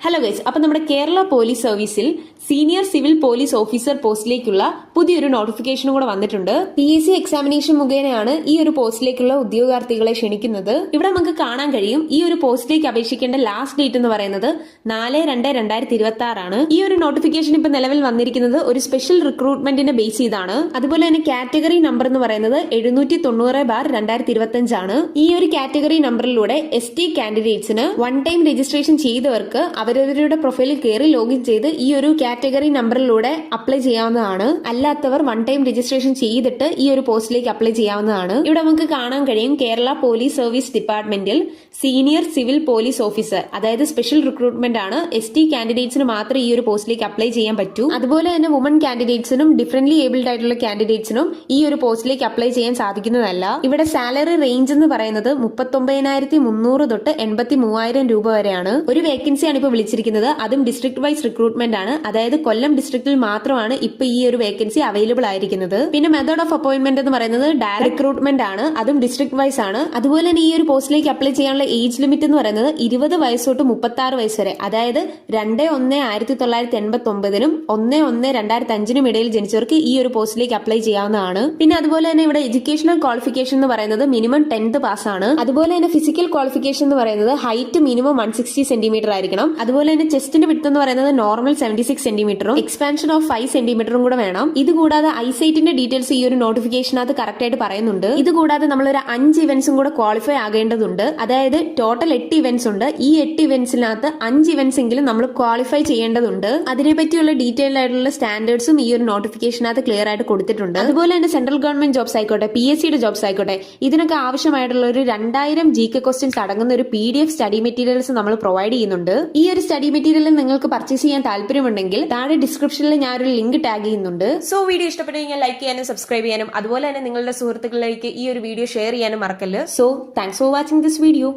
Hello guys അപ്പൊ നമ്മുടെ Kerala police സർവീസിൽ സീനിയർ സിവിൽ പോലീസ് ഓഫീസർ പോസ്റ്റിലേക്കുള്ള പുതിയൊരു നോട്ടിഫിക്കേഷനും കൂടെ വന്നിട്ടുണ്ട്. പി എസ് സി എക്സാമിനേഷൻ മുഖേനയാണ് ഈ ഒരു പോസ്റ്റിലേക്കുള്ള ഉദ്യോഗാർത്ഥികളെ ക്ഷണിക്കുന്നത്. ഇവിടെ നമുക്ക് കാണാൻ കഴിയും ഈ ഒരു പോസ്റ്റിലേക്ക് അപേക്ഷിക്കേണ്ട ലാസ്റ്റ് ഡേറ്റ് എന്ന് പറയുന്നത് നാല് രണ്ട് രണ്ടായിരത്തി ഇരുപത്തി ആറാണ് ഈ ഒരു നോട്ടിഫിക്കേഷൻ ഇപ്പൊ നിലവിൽ വന്നിരിക്കുന്നത് ഒരു സ്പെഷ്യൽ റിക്രൂട്ട്മെന്റിനെ ബേസ് ചെയ്താണ്. അതുപോലെ തന്നെ കാറ്റഗറി നമ്പർ എന്ന് പറയുന്നത് എഴുന്നൂറ്റി തൊണ്ണൂറ് ബാർ രണ്ടായിരത്തി ഇരുപത്തി അഞ്ചാണ് ഈ ഒരു കാറ്റഗറി നമ്പറിലൂടെ എസ് ടി കാൻഡിഡേറ്റ്സിന് വൺ ടൈം രജിസ്ട്രേഷൻ ചെയ്തവർക്ക് അവരവരുടെ പ്രൊഫൈലിൽ കയറി ലോഗിൻ ചെയ്ത് ഈ ഒരു കാറ്റഗറി നമ്പറിലൂടെ അപ്ലൈ ചെയ്യാവുന്നതാണ്. അല്ലാത്തവർ വൺ ടൈം രജിസ്ട്രേഷൻ ചെയ്തിട്ട് ഈ ഒരു പോസ്റ്റിലേക്ക് അപ്ലൈ ചെയ്യാവുന്നതാണ്. ഇവിടെ നമുക്ക് കാണാൻ കഴിയും കേരള പോലീസ് സർവീസ് ഡിപ്പാർട്ട്മെന്റിൽ സീനിയർ സിവിൽ പോലീസ് ഓഫീസർ അതായത് സ്പെഷ്യൽ റിക്രൂട്ട്മെന്റ് ആണ് എസ് ടി കാൻഡിഡേറ്റ്സിന് മാത്രമേ ഈ ഒരു പോസ്റ്റിലേക്ക് അപ്ലൈ ചെയ്യാൻ പറ്റൂ. അതുപോലെ തന്നെ വുമൺ കാൻഡിഡേറ്റ്സിനും ഡിഫറെന്റ്ലി ഏബിൾഡ് ആയിട്ടുള്ള കാൻഡിഡേറ്റ്സിനും ഈ ഒരു പോസ്റ്റിലേക്ക് അപ്ലൈ ചെയ്യാൻ സാധിക്കുന്നതല്ല. ഇവിടെ സാലറി റേഞ്ച് എന്ന് പറയുന്നത് മുപ്പത്തൊമ്പതിനായിരത്തി മുന്നൂറ് തൊട്ട് എൺപത്തി മൂവായിരം രൂപ വരെയാണ്. ഒരു വേക്കൻസിയാണ് ഇപ്പോൾ വിളിച്ചിരിക്കുന്നത് അതും ഡിസ്ട്രിക്ട് വൈസ് റിക്രൂട്ട്മെന്റ് ആണ്. അതായത് കൊല്ലം ഡിസ്ട്രിക്റ്റിൽ മാത്രമാണ് ഇപ്പൊ ഈ ഒരു വേക്കൻസി അവൈലബിൾ ആയിരിക്കുന്നത്. പിന്നെ മെത്തേഡ് ഓഫ് അപ്പോയിന്റ്മെന്റ് എന്ന് പറയുന്നത് ഡയറക്ട് റിക്രൂട്ട്മെന്റ് ആണ്. അതും ഡിസ്ട്രിക്ട് വൈസ് ആണ്. അതുപോലെ തന്നെ ഈ ഒരു പോസ്റ്റിലേക്ക് അപ്ലൈ ചെയ്യാനുള്ള ഏജ് ലിമിറ്റ് എന്ന് പറയുന്നത് ഇരുപത് വയസ്സ് തൊട്ട് മുപ്പത്തി ആറ് വയസ്സ് വരെ. അതായത് രണ്ട് ഒന്ന് ആയിരത്തി തൊള്ളായിരത്തി എൺപത്തി ഒമ്പതിനും ഒന്ന് ഒന്ന് രണ്ടായിരത്തി അഞ്ചിനും ഇടയിൽ ജനിച്ചവർക്ക് ഈ ഒരു പോസ്റ്റിലേക്ക് അപ്ലൈ ചെയ്യാവുന്നതാണ്. പിന്നെ അതുപോലെ തന്നെ ഇവിടെ എഡ്യൂക്കേഷണൽ ക്വാളിഫിക്കേഷൻ എന്ന് പറയുന്നത് മിനിമം ടെൻത്ത് പാസ് ആണ്. അതുപോലെ തന്നെ ഫിസിക്കൽ ക്വാളിഫിക്കേഷൻ എന്ന് പറയുന്നത് height minimum one sixty centimetre ആയിരിക്കണം. അതുപോലെ തന്നെ ചെസ്റ്റിന്റെ വിട്ത് എന്ന് പറയുന്നത് നോർമൽ സെവന്റി സിക്സ് സെന്റിമീറ്ററും എക്സ്പാൻഷൻ ഓഫ് ഫൈവ് സെന്റിമീറ്ററും കൂടെ വേണം. ഇത് കൂടാതെ ഐസൈറ്റിന്റെ ഡീറ്റെയിൽസ് ഈ ഒരു നോട്ടിഫിക്കേഷനകത്ത് കറക്റ്റ് ആയിട്ട് പറയുന്നുണ്ട്. ഇത് കൂടാതെ നമ്മൾ ഒരു അഞ്ച് ഇവന്റ്സും കൂടെ ക്വാളിഫൈ ആകേണ്ടതുണ്ട്. അതായത് ടോട്ടൽ എട്ട് ഇവന്റ്സ് ഉണ്ട്. ഈ എട്ട് ഇവന്റ്സിനകത്ത് അഞ്ച് ഇവന്റ്സ് എങ്കിലും നമ്മൾ ക്വാളിഫൈ ചെയ്യേണ്ടതുണ്ട്. അതിനെപ്പറ്റിയുള്ള ഡീറ്റെയിൽ ആയിട്ടുള്ള സ്റ്റാൻഡേർഡ്സും ഈ ഒരു നോട്ടിഫിക്കേഷനകത്ത് ക്ലിയർ ആയിട്ട് കൊടുത്തിട്ടുണ്ട്. അതുപോലെ തന്നെ സെൻട്രൽ ഗവൺമെന്റ് ജോബ്സ് ആയിക്കോട്ടെ പി എസ് സിയുടെ ജോബ്സ് ആയിക്കോട്ടെ ഇതിനൊക്കെ ആവശ്യമായിട്ടുള്ള ഒരു രണ്ടായിരം ജി കെ ക്വസ്റ്റ്യൻസ് അടങ്ങുന്ന ഒരു P D F study materials നമ്മൾ പ്രൊവൈഡ് ചെയ്യുന്നുണ്ട്. ഈ സ്റ്റഡി മെറ്റീരിയൽ നിങ്ങൾക്ക് പർച്ചേസ് ചെയ്യാൻ താല്പര്യമുണ്ടെങ്കിൽ താഴെ ഡിസ്ക്രിപ്ഷനിൽ ഞാൻ ഒരു ലിങ്ക് ടാഗ് ചെയ്യുന്നുണ്ട്. സോ വീഡിയോ ഇഷ്ടപ്പെട്ടു കഴിഞ്ഞാൽ ലൈക്ക് ചെയ്യാനും സബ്സ്ക്രൈബ് ചെയ്യാനും അതുപോലെ തന്നെ നിങ്ങളുടെ സുഹൃത്തുക്കളിലേക്ക് ഈ ഒരു വീഡിയോ ഷെയർ ചെയ്യാനും മറക്കല്ല്. So thanks for watching this video